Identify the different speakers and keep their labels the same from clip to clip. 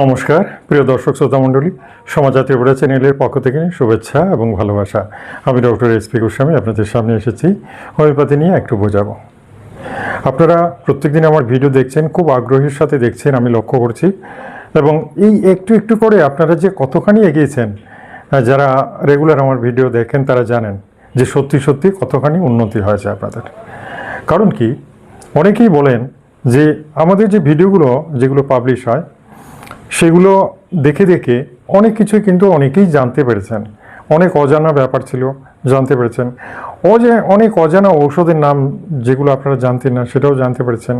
Speaker 1: নমস্কার, প্রিয় দর্শক শ্রোতা মণ্ডলী সমাজা ত্রিপুরা চ্যানেলের পক্ষ থেকে শুভেচ্ছা এবং ভালোবাসা। আমি ডক্টর এস পি গোস্বামী, আপনাদের সামনে এসেছি হোমিওপ্যাথি নিয়ে একটু বোঝাবো। আপনারা প্রত্যেকদিন আমার ভিডিও দেখছেন, খুব আগ্রহের সাথে দেখছেন, আমি লক্ষ্য করছি। এবং এই একটু একটু করে আপনারা যে কতখানি এগিয়েছেন যারা রেগুলার আমার ভিডিও দেখেন, তারা জানেন যে সত্যি সত্যি কতখানি উন্নতি হয়েছে আপনাদের। কারণ কি? অনেকেই বলেন যে আমাদের যে ভিডিওগুলো, যেগুলো পাবলিশ হয় সেগুলো দেখে দেখে অনেক কিছুই কিন্তু অনেকেই জানতে পেরেছেন। অনেক অজানা ব্যাপার ছিল, জানতে পেরেছেন। যে অনেক অজানা ঔষধের নাম যেগুলো আপনারা জানতেন না, সেটাও জানতে পেরেছেন।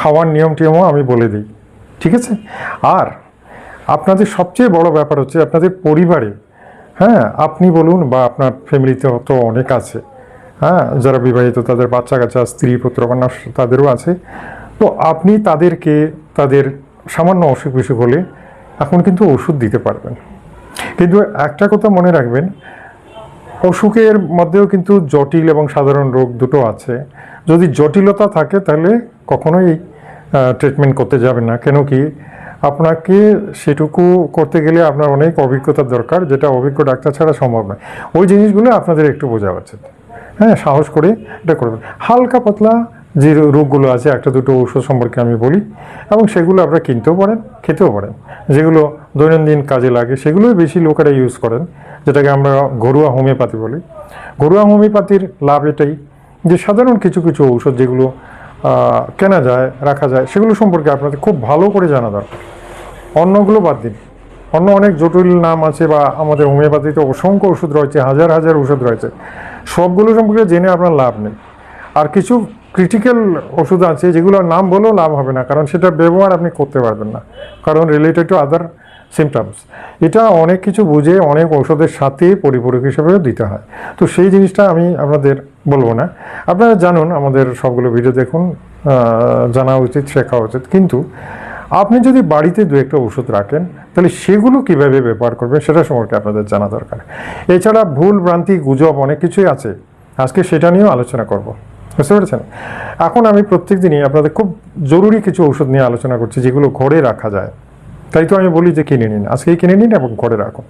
Speaker 1: খাওয়ার নিয়ম টিয়মও আমি বলে দিই, ঠিক আছে? আর আপনাদের সবচেয়ে বড় ব্যাপার হচ্ছে আপনাদের পরিবারে হ্যাঁ আপনি বলুন বা আপনার ফ্যামিলিতে তো অনেক আছে হ্যাঁ যারা বিবাহিত, তাদের বাচ্চা কাচ্চা, স্ত্রী পুত্র কন্যা তাদেরও আছে। তো আপনি তাদেরকে, তাদের সামান্য অসুখ বিসুখ হলে এখন কিন্তু ওষুধ দিতে পারবেন। কিন্তু একটা কথা মনে রাখবেন, অসুখের মধ্যেও কিন্তু জটিল এবং সাধারণ রোগ দুটো আছে। যদি জটিলতা থাকে তাহলে কখনোই ট্রিটমেন্ট করতে যাবেন না। কেন কি আপনাকে সেটুকু করতে গেলে আপনার অনেক অভিজ্ঞতার দরকার, যেটা অভিজ্ঞ ডাক্তার ছাড়া সম্ভব নয়। ওই জিনিসগুলো আপনাদের একটু বোঝা উচিত। হ্যাঁ সাহস করে এটা করবেন। হালকা পাতলা যে রোগগুলো আছে, একটা দুটো ঔষধ সম্পর্কে আমি বলি, এবং সেগুলো আপনারা কিনতেও পারেন, খেতেও পারেন। যেগুলো দৈনন্দিন কাজে লাগে, সেগুলোই বেশি লোকেরা ইউজ করেন, যেটাকে আমরা ঘরোয়া হোমিওপ্যাথি বলি। ঘরোয়া হোমিওপ্যাথির লাভ এটাই যে, সাধারণ কিছু কিছু ঔষধ যেগুলো কেনা যায়, রাখা যায়, সেগুলো সম্পর্কে আপনাদের খুব ভালো করে জানা দরকার। অন্যগুলো বাদ দিন। অন্য অনেক জটিল নাম আছে বা আমাদের হোমিওপ্যাথিতে অসংখ্য ওষুধ রয়েছে, হাজার হাজার ওষুধ রয়েছে। সবগুলো সম্পর্কে জেনে আপনার লাভ নেই। আর কিছু ক্রিটিক্যাল ওষুধ আছে, যেগুলোর নাম বলেও লাভ হবে না, কারণ সেটা ব্যবহার আপনি করতে পারবেন না, কারণ রিলেটেড টু আদার সিমটমস এটা অনেক কিছু বুঝে অনেক ঔষধের সাথে পরিপূরক হিসেবেও দিতে হয়। তো সেই জিনিসটা আমি আপনাদের বলব না। আপনারা জানুন, আমাদের সবগুলো ভিডিও দেখুন জানা উচিত, শেখা উচিত। কিন্তু আপনি যদি বাড়িতে দু একটা ওষুধ রাখেন, তাহলে সেগুলো কীভাবে ব্যবহার করবেন সেটা সম্পর্কে আপনাদের জানা দরকার। এছাড়া ভুল ভ্রান্তি, গুজব অনেক কিছুই আছে। আজকে সেটা নিয়েও আলোচনা করব। বুঝতে পেরেছেন? এখন আমি প্রত্যেক দিনই আপনাদের খুব জরুরি কিছু ঔষধ নিয়ে আলোচনা করছি, যেগুলো ঘরে রাখা যায়। তাই তো আমি বলি যে কিনে নিন, আজকেই কিনে নিন এবং ঘরে রাখুন।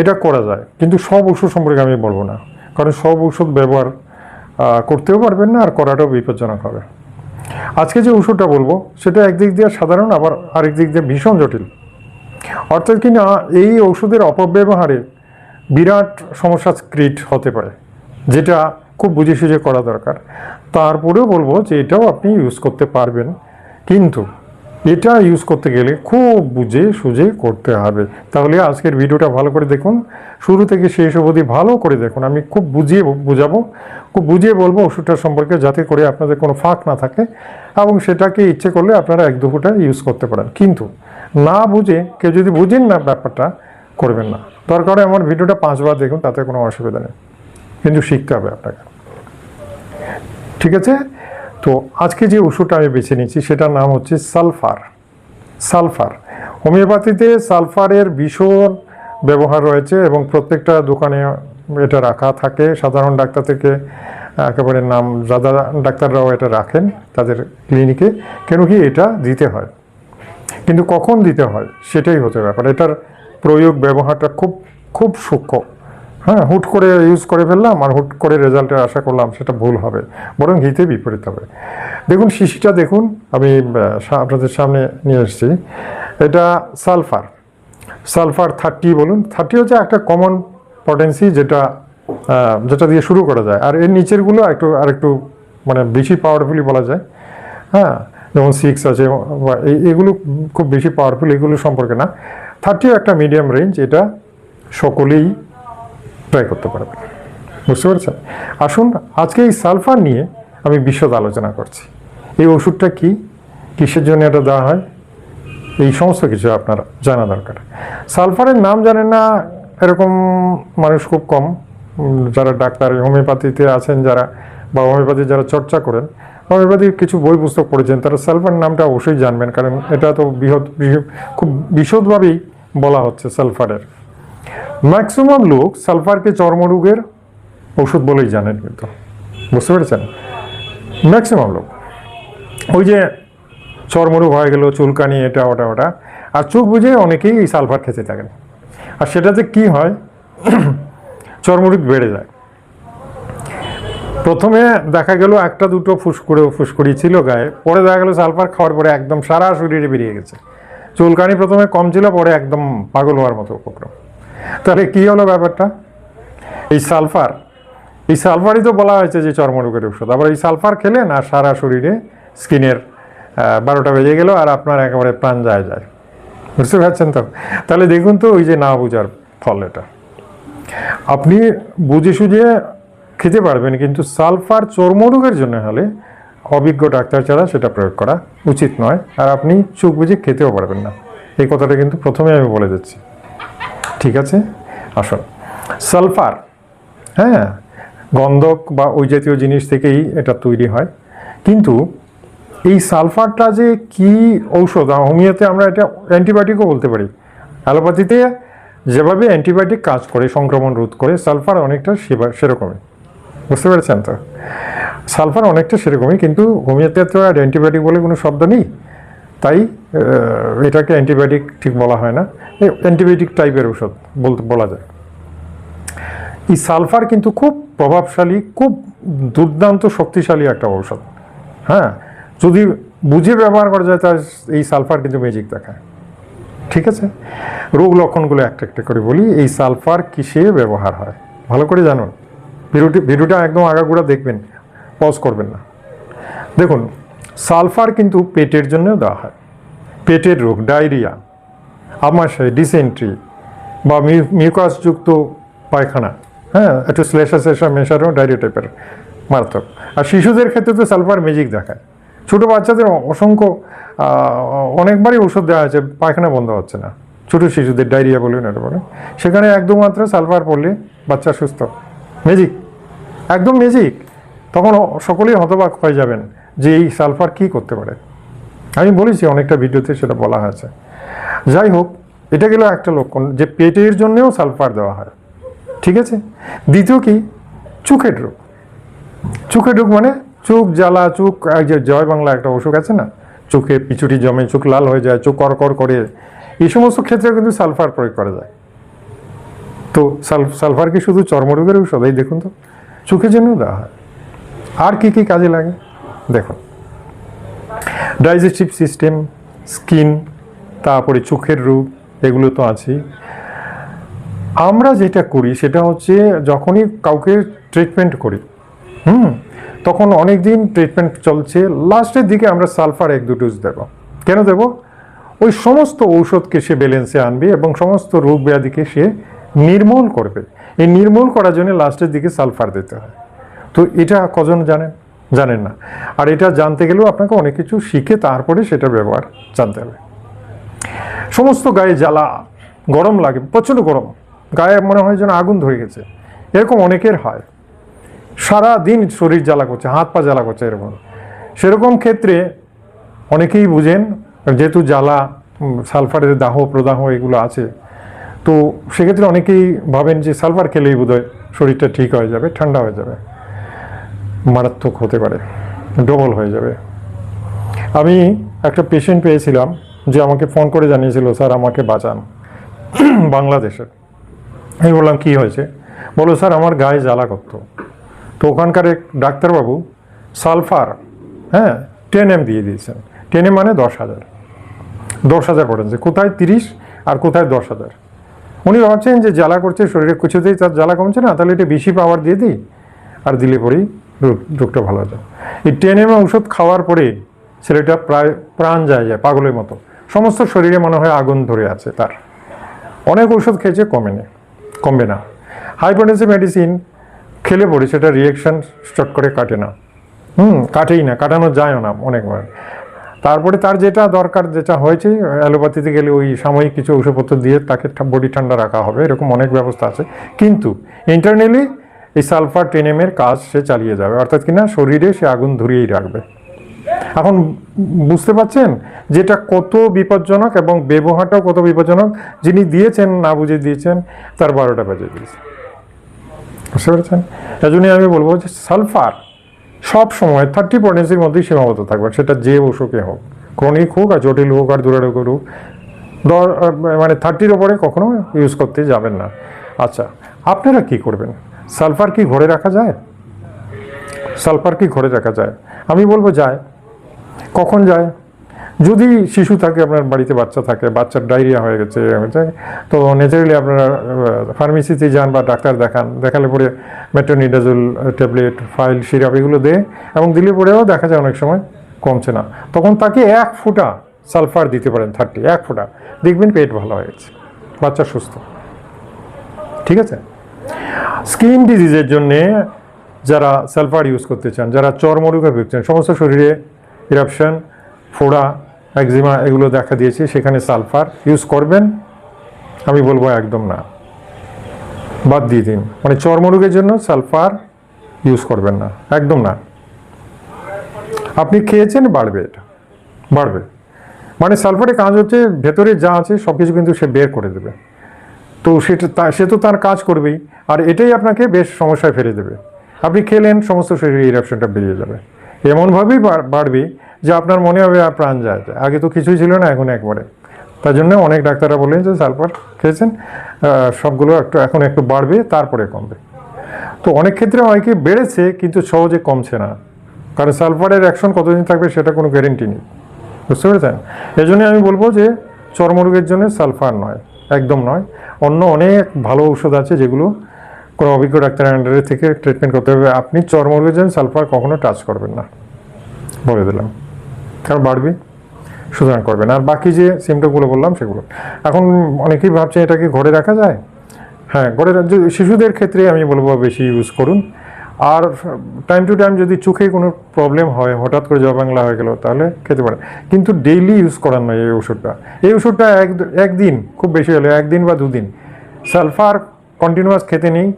Speaker 1: এটা করা যায়, কিন্তু সব ওষুধ সম্পর্কে আমি বলব না, কারণ সব ওষুধ ব্যবহার করতেও পারবেন না আর করাটাও বিপজ্জনক হবে। আজকে যে ওষুধটা বলব, সেটা একদিক দিয়ে সাধারণ, আবার আরেক দিক দিয়ে ভীষণ জটিল। অর্থাৎ কি না, এই ওষুধের অপব্যবহারে বিরাট সমস্যা ক্রিয়েট হতে পারে। যেটা খুব বুঝে সুঝে করা দরকার। তারপরেও বলব যে এটাও আপনি ইউজ করতে পারবেন। কিন্তু এটা ইউজ করতে গেলে খুব বুঝে সুঝে করতে হবে। তাহলে আজকের ভিডিওটা ভালো করে দেখুন। শুরু থেকে শেষ অবধি ভালো করে দেখুন। আমি খুব বুঝিয়ে বুঝাবো। খুব বুঝিয়ে বলব ওষুধটার সম্পর্কে যাতে করে আপনাদের কোনো ফাঁক না থাকে এবং সেটাকে ইচ্ছে করলে আপনারা এক দু ইউজ করতে পারেন। কিন্তু না বুঝে, কেউ যদি বুঝেন না ব্যাপারটা, করবেন না। দরকারে আমার ভিডিওটা পাঁচবার দেখুন, তাতে কোনো অসুবিধা নেই। কিন্তু শিখতে হবে আপনাকে ঠিক আছে? তো আজকে যে ওষুধটা আমি বেছে নিয়েছি, সেটার নাম হচ্ছে সালফার। সালফার। হোমিওপ্যাথিতে সালফারের ভীষণ ব্যবহার রয়েছে এবং প্রত্যেকটা দোকানে এটা রাখা থাকে। সাধারণ ডাক্তার থেকে, একেবারে নাম দাদা ডাক্তাররাও এটা রাখেন তাদের ক্লিনিকে। কেন কি এটা দিতে হয়। কিন্তু কখন দিতে হয়, সেটাই হতে ব্যাপার। এটার প্রয়োগ, ব্যবহারটা খুব খুব সূক্ষ্ম। হ্যাঁ হুট করে ইউজ করে ফেললাম আর হুট করে রেজাল্টের আশা করলাম সেটা ভুল হবে, বরং হিতে বিপরীত হবে। দেখুন, শিশিটা দেখুন, আমি আপনাদের সামনে নিয়ে এসেছি। এটা সালফার। সালফার থার্টি বলুন। থার্টি হচ্ছে একটা কমন পটেন্সি যেটা যেটা দিয়ে শুরু করা যায়। আর এর নিচেরগুলো একটু আর একটু মানে বেশি পাওয়ারফুলি বলা যায়। হ্যাঁ যেমন সিক্স আছে এগুলো খুব বেশি পাওয়ারফুল এগুলো সম্পর্কে না। থার্টিও একটা মিডিয়াম রেঞ্জ এটা সকলেই ট্রাই করতে পারবেন। বুঝতে পেরেছেন? আসুন, আজকে এই সালফার নিয়ে আমি বিশদ আলোচনা করছি। এই ওষুধটা কি? কিসের জন্য এটা দেওয়া হয়? এই সমস্ত কিছু আপনার জানা দরকার। সালফারের নাম জানেন না, এরকম মানুষ খুব কম। যারা ডাক্তার, হোমিওপ্যাথিতে আছেন যারা বা হোমিওপ্যাথি যারা চর্চা করেন, হোমিওপ্যাথির কিছু বই পুস্তক পড়েছেন, তারা সালফার নামটা অবশ্যই জানবেন, কারণ এটা তো বৃহৎ বৃহ- খুব বিশদভাবেই বলা হচ্ছে সালফারের। ম্যাক্সিমাম লোক সালফারকে চর্মরোগের ওষুধ বলেই জানেন কিন্তু। বুঝতে পেরেছেন? ম্যাক্সিমাম লোক। ওই যে চর্মরোগ হয়ে গেল, চুলকানি, এটা, ওটা ওটা। আর চোখ বুঝে অনেকেই এই সালফার খেতে থাকেন। আর সেটাতে কি হয়, চর্মরোগ বেড়ে যায়। প্রথমে দেখা গেল একটা দুটো ফুসকুড়ে, ফুসকুড়ি ছিল গায়ে। পরে দেখা গেল সালফার খাওয়ার পরে একদম সারা শরীরে বেরিয়ে গেছে। চুলকানি প্রথমে কম ছিল, পরে একদম পাগল হওয়ার মতো উপক্রম। তাহলে কি হলো ব্যাপারটা? এই সালফার, এই সালফারই তো বলা হয়েছে যে চর্মরোগের ওষুধ আবার এই সালফার খেলেন আর সারা শরীরে স্কিনের বারোটা বেজে গেল আর আপনার একেবারে প্রাণ যায় যায়। বুঝতে পারছেন তো? তাহলে দেখুন তো ওই যে না বোঝার ফল এটা। আপনি বুঝে সুঝে খেতে পারবেন, কিন্তু সালফার চর্মরোগের জন্য হলে অভিজ্ঞ ডাক্তার ছাড়া সেটা প্রয়োগ করা উচিত নয়। আর আপনি চোখ বুঝে খেতেও পারবেন না। এই কথাটা কিন্তু প্রথমে আমি বলে দিচ্ছি। ঠিক আছে? আসুন সালফার হ্যাঁ? গন্ধক বা ওই জাতীয় জিনিস থেকেই এটা তৈরি হয়। কিন্তু এই সালফারটা যে কি ঔষধ? হোমিওতে আমরা এটা অ্যান্টিবায়োটিকও বলতে পারি। অ্যালোপ্যাথিতে যেভাবে অ্যান্টিবায়োটিক কাজ করে, সংক্রমণ রোধ করে, সালফার অনেকটা সেরকমই। বুঝতে পেরেছেন তো? সালফার অনেকটা সেরকমই, কিন্তু হোমিওতে তো আর অ্যান্টিবায়োটিক বলে কোনো শব্দ নেই। তাই এটাকে অ্যান্টিবায়োটিক ঠিক বলা হয় না। অ্যান্টিবায়োটিক টাইপের ওষুধ বলতে বলা যায়। এই সালফার কিন্তু খুব প্রভাবশালী, খুব দুর্দান্ত শক্তিশালী একটা ঔষধ। হ্যাঁ যদি বুঝে ব্যবহার করা যায়, তার এই সালফার কিন্তু ম্যাজিক দেখায়। ঠিক আছে? রোগ লক্ষণগুলো একটা একটা করে বলি, এই সালফার কিসে ব্যবহার হয়? ভালো করে জানুন। ভিডিওটি, ভিডিওটা একদম আগাগোড়া দেখবেন পজ করবেন না। দেখুন সালফার কিন্তু পেটের জন্যও দেওয়া হয়। পেটের রোগ, ডায়রিয়া আমাশয় ডিসেন্ট্রি বা মিউকাসযুক্ত পায়খানা হ্যাঁ একটু শ্লেষা শ্লেষা মেশানো ডায়রিয়া টাইপের মারাত্মক। আর শিশুদের ক্ষেত্রে তো সালফার ম্যাজিক দেখায়। ছোটো বাচ্চাদের অসংখ্য অনেকবারই ওষুধ দেওয়া হয়েছে, পায়খানা বন্ধ হচ্ছে না। ছোটো শিশুদের ডায়রিয়া বলুন এটা বলে সেখানে এক দু মাত্রা সালফার পড়লে বাচ্চা সুস্থ। ম্যাজিক, একদম ম্যাজিক। তখন সকলেই হতবাক হয়ে যাবেন। যে এই সালফার কি করতে পারে? আমি বলেছি, অনেকটা ভিডিওতে সেটা বলা হয়েছে। যাই হোক, এটা গেল একটা লক্ষণ, যে পেটের জন্যেও সালফার দেওয়া হয়। ঠিক আছে? দ্বিতীয় কি? চোখের রোগ। চোখের রোগ মানে চোখ জ্বালা, চোখ যে জয় বাংলা একটা অসুখ আছে না? চোখে পিছুটি জমে, চোখ লাল হয়ে যায়, চোখ করকর করে, এই সমস্ত ক্ষেত্রে কিন্তু সালফার প্রয়োগ করা যায়। তো সাল- সালফার কি শুধু চর্মরোগের ঔষধ? এই দেখুন তো, চোখের জন্য দেওয়া হয়। আর কি কি কাজে লাগে? দেখুন। ডাইজেস্টিভ সিস্টেম স্কিন তারপরে চোখের রোগ এগুলো তো আছেই। আমরা যেটা করি সেটা হচ্ছে যখনই কাউকে ট্রিটমেন্ট করি, হুম, তখন অনেক দিন ট্রিটমেন্ট চলছে লাস্টের দিকে আমরা সালফার এক, দু ডোজ দেব। কেন দেব? ওই সমস্ত ঔষধকে সে ব্যালেন্সে আনবে এবং সমস্ত রোগ ব্যাধিকে সে নির্মূল করবে। এই নির্মূল করার জন্য লাস্টের দিকে সালফার দিতে হয়। তো এটা কজন জানেন? জানেন না। আর এটা জানতে গেলেও আপনাকে অনেক কিছু শিখে তারপরে সেটার ব্যবহার জানতে হবে। সমস্ত গায়ে জ্বালা, গরম লাগে, প্রচণ্ড গরম। গায়ে মনে হয় যেন আগুন ধরে গেছে। এরকম অনেকের হয়। সারা দিন শরীর জ্বালা করছে, হাত পা জ্বালা করছে এরকম। সেরকম ক্ষেত্রে অনেকেই বুঝেন, যেহেতু জ্বালা সালফারের দাহ, প্রদাহ এগুলো আছে, তো সেক্ষেত্রে অনেকেই ভাবেন যে সালফার খেলেই বোধহয় শরীরটা ঠিক হয়ে যাবে, ঠান্ডা হয়ে যাবে। মারাত্মক হতে পারে ডবল হয়ে যাবে। আমি একটা পেশেন্ট পেয়েছিলাম যে আমাকে ফোন করে জানিয়েছিল, স্যার, আমাকে বাঁচান। বাংলাদেশের। আমি বললাম, কি হয়েছে? বলো স্যার, আমার গায়ে জ্বালা করত। তো ওখানকার এক ডাক্তারবাবু সালফার হ্যাঁ টেন এম দিয়ে দিয়েছেন। টেন এম মানে দশ হাজার। দশ হাজার পড়েছে কোথায় তিরিশ আর কোথায় দশ হাজার? উনি ভাবছেন যে জ্বালা করছে, শরীরে কিছুতেই তার জ্বালা কমছে না, তাহলে এটা বেশি পাওয়ার দিয়ে দিই, আর দিলে পরেই রোগটা ভালো যায় এই টেন এম ওষুধ খাওয়ার পরে ছেলেটা প্রায় প্রাণ যায় যায়, পাগলের মতো। সমস্ত শরীরে মনে হয় আগুন ধরে আছে তার। অনেক ওষুধ খেয়েছে কমেনি কমবে না। হাইপোটেন্সি মেডিসিন খেলে পরে সেটা রিয়েকশন চট করে কাটে না। হুম, কাটেই না, কাটানো যায়ও না অনেকবার। তারপরে তার যেটা দরকার, যেটা হয়েছে, অ্যালোপ্যাথিতে গেলে ওই সাময়িক কিছু ওষুধপত্র দিয়ে তাকে বডি ঠান্ডা রাখা হবে, এরকম অনেক ব্যবস্থা আছে। কিন্তু ইন্টারনালি এই সালফার টেনেমের কাজ সে চালিয়ে যাবে। অর্থাৎ কিনা শরীরে সে আগুন ধরিয়েই রাখবে। এখন বুঝতে পারছেন যেটা কত বিপজ্জনক এবং ব্যবহারটাও কত বিপজ্জনক? যিনি দিয়েছেন, না বুঝে দিয়েছেন, তার বারোটা বাজে দিয়েছে। বুঝতে পারছেন? পেরেছেন এজন্যই আমি বলব যে সালফার সব সময় থার্টি পয়েন্টসের মধ্যেই সীমাবদ্ধ থাকবে। সেটা যে অসুখে হোক, ক্রনিক হোক আর জটিল হোক আর দুরারোগ হোক মানে থার্টির ওপরে কখনো ইউজ করতে যাবেন না। আচ্ছা আপনারা কি করবেন? সালফার কি ঘরে রাখা যায়? সালফার কি ঘরে রাখা যায়? আমি বলব যায়। কখন যায়? যদি শিশু থাকে, আপনার বাড়িতে বাচ্চা থাকে, বাচ্চার ডায়রিয়া হয়ে গেছে তো ন্যাচারালি আপনারা ফার্মেসিতে যান বা ডাক্তার দেখান। দেখালে পরে মেট্রোনিডাজল ট্যাবলেট ফাইল সিরাপ এগুলো দেয় এবং দিলে পরেও দেখা যায় অনেক সময় কমছে না। তখন তাকে এক ফুটা সালফার দিতে পারেন থার্টি এক ফুটা। দেখবেন পেট ভালো হয়ে গেছে, বাচ্চা সুস্থ। ঠিক আছে? স্কিন ডিজিজের জন্যে যারা সালফার ইউজ করতে চান, যারা চর্মরোগে ভুগছেন সমস্ত শরীরে ইরাপশন ফোড়া একজিমা এগুলো দেখা দিয়েছে, সেখানে সালফার ইউজ করবেন। আমি বলব একদম না। বাদ দিয়ে দিন। মানে চর্মরোগের জন্য সালফার ইউজ করবেন না। একদম না। আপনি খেয়েছেন, বাড়বে এটা। বাড়বে। মানে সালফারের কাজ হচ্ছে, ভেতরে যা আছে সব কিছু কিন্তু সে বের করে দেবে। তো সেটা সে তো তার কাজ করবেই। আর এটাই আপনাকে বেশ সমস্যায় ফেলে দেবে। আপনি খেলেন, সমস্ত শরীরে ইরাপশনটা বেরিয়ে যাবে। এমনভাবেই বাড়- বাড়বে যে আপনার মনে হবে আর প্রাণ যায়। আগে তো কিছুই ছিল না, এখন একবারে। তার জন্য অনেক ডাক্তাররা বলেন যে, সালফার খেয়েছেন সবগুলো একটু, এখন একটু বাড়বে, তারপরে কমবে। তো অনেক ক্ষেত্রে হয় কি বেড়েছে, কিন্তু সহজে কমছে না। কারণ সালফারের অ্যাকশন কতদিন থাকবে সেটা কোনো গ্যারেন্টি নেই। বুঝতে পেরেছেন? এই আমি বলব যে, চর্মরোগের জন্য সালফার নয়। একদম নয়। অন্য অনেক ভালো ঔষধ আছে যেগুলো কোনো অভিজ্ঞ ডাক্তারের আন্ডারে থেকে ট্রিটমেন্ট করতে হবে। আপনি চর্মরোগের সালফার কখনো টাচ করবেন না। বলে দিলাম। কারণ বাড়বে। সুতরাং করবেন। আর বাকি যে সিমটমগুলো বললাম সেগুলো। এখন অনেকেই ভাবছে, এটা কি ঘরে রাখা যায়? হ্যাঁ ঘরে শিশুদের ক্ষেত্রে আমি বলব বেশি ইউজ করুন। আর টাইম টু টাইম যদি চোখে কোনো প্রবলেম হয়, হঠাৎ করে জবা বাংলা হয়ে গেল, তাহলে খেতে পারে। কিন্তু ডেইলি ইউজ করার নয় এই ওষুধটা এই ওষুধটা এক, একদিন, খুব বেশি হলে একদিন বা দুদিন। সালফার কন্টিনিউয়াস খেতে নেই।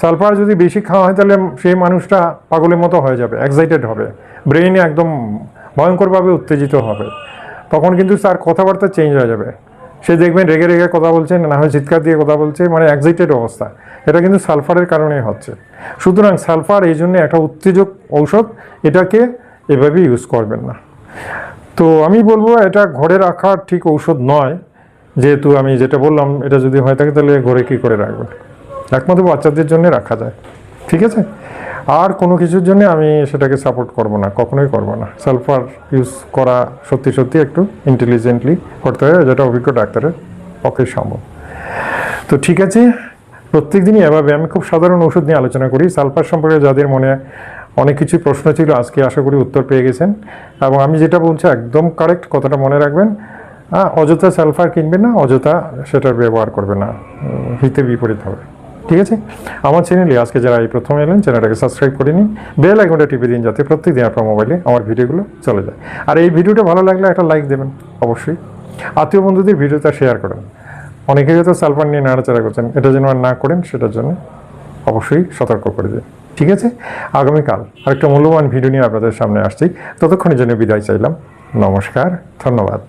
Speaker 1: সালফার যদি বেশি খাওয়া হয়, তাহলে সেই মানুষটা পাগলের মতো হয়ে যাবে এক্সাইটেড হবে। ব্রেইনে একদম ভয়ঙ্করভাবে উত্তেজিত হবে। তখন কিন্তু তার কথাবার্তা চেঞ্জ হয়ে যাবে। সে দেখবেন রেগে রেগে কথা বলছে, না হয় চিৎকার দিয়ে কথা বলছে মানে এক্সাইটেড অবস্থা। এটা কিন্তু সালফারের কারণেই হচ্ছে। সুতরাং সালফার এই জন্য একটা উত্তেজক ঔষধ, এটাকে এভাবে ইউজ করবেন না। তো আমি বলব, এটা ঘরে রাখার ঠিক ঔষধ নয়। যেহেতু আমি যেটা বললাম, এটা যদি হয়ে থাকে, তাহলে ঘরে কী করে রাখবেন? একমাত্র বাচ্চাদের জন্য রাখা যায়। ঠিক আছে? আর কোনো কিছুর জন্য আমি সেটাকে সাপোর্ট করব না, কখনোই করব না। সালফার ইউজ করা সত্যি সত্যি একটু ইন্টেলিজেন্টলি করতে হয় যেটা অভিজ্ঞ ডাক্তারের পক্ষে সম্ভব। তো ঠিক আছে প্রত্যেক দিনই এভাবে আমি খুব সাধারণ ওষুধ নিয়ে আলোচনা করি। সালফার সম্পর্কে যাদের মনে অনেক কিছু প্রশ্ন ছিল, আজকে আশা করি উত্তর পেয়ে গেছেন। এবং আমি যেটা বলছি, একদম কারেক্ট কথাটা মনে রাখবেন। অযথা সালফার কিনবেন না, অযথা সেটার ব্যবহার করবে না। হিতে বিপরীত হবে। ঠিক আছে? আমার চ্যানেলে আজকে যারা এই প্রথম এলেন চ্যানেলটাকে সাবস্ক্রাইব করে নিন বেল আইকনটা টিপে দিন যাতে প্রত্যেক দিন আপনার মোবাইলে আমার ভিডিওগুলো চলে যায়। আর এই ভিডিওটা ভালো লাগলে একটা লাইক দেবেন, অবশ্যই। আত্মীয় বন্ধুদের ভিডিওটা শেয়ার করেন। অনেকেই হয়তো সালফার নিয়ে নাড়াচাড়া করছেন, এটা যেন না করেন, সেটার জন্য অবশ্যই সতর্ক করে দিন। ঠিক আছে? আগামীকাল আরেকটা মূল্যবান ভিডিও নিয়ে আপনাদের সামনে আসছি। ততক্ষণের জন্য বিদায় চাইলাম। নমস্কার, ধন্যবাদ।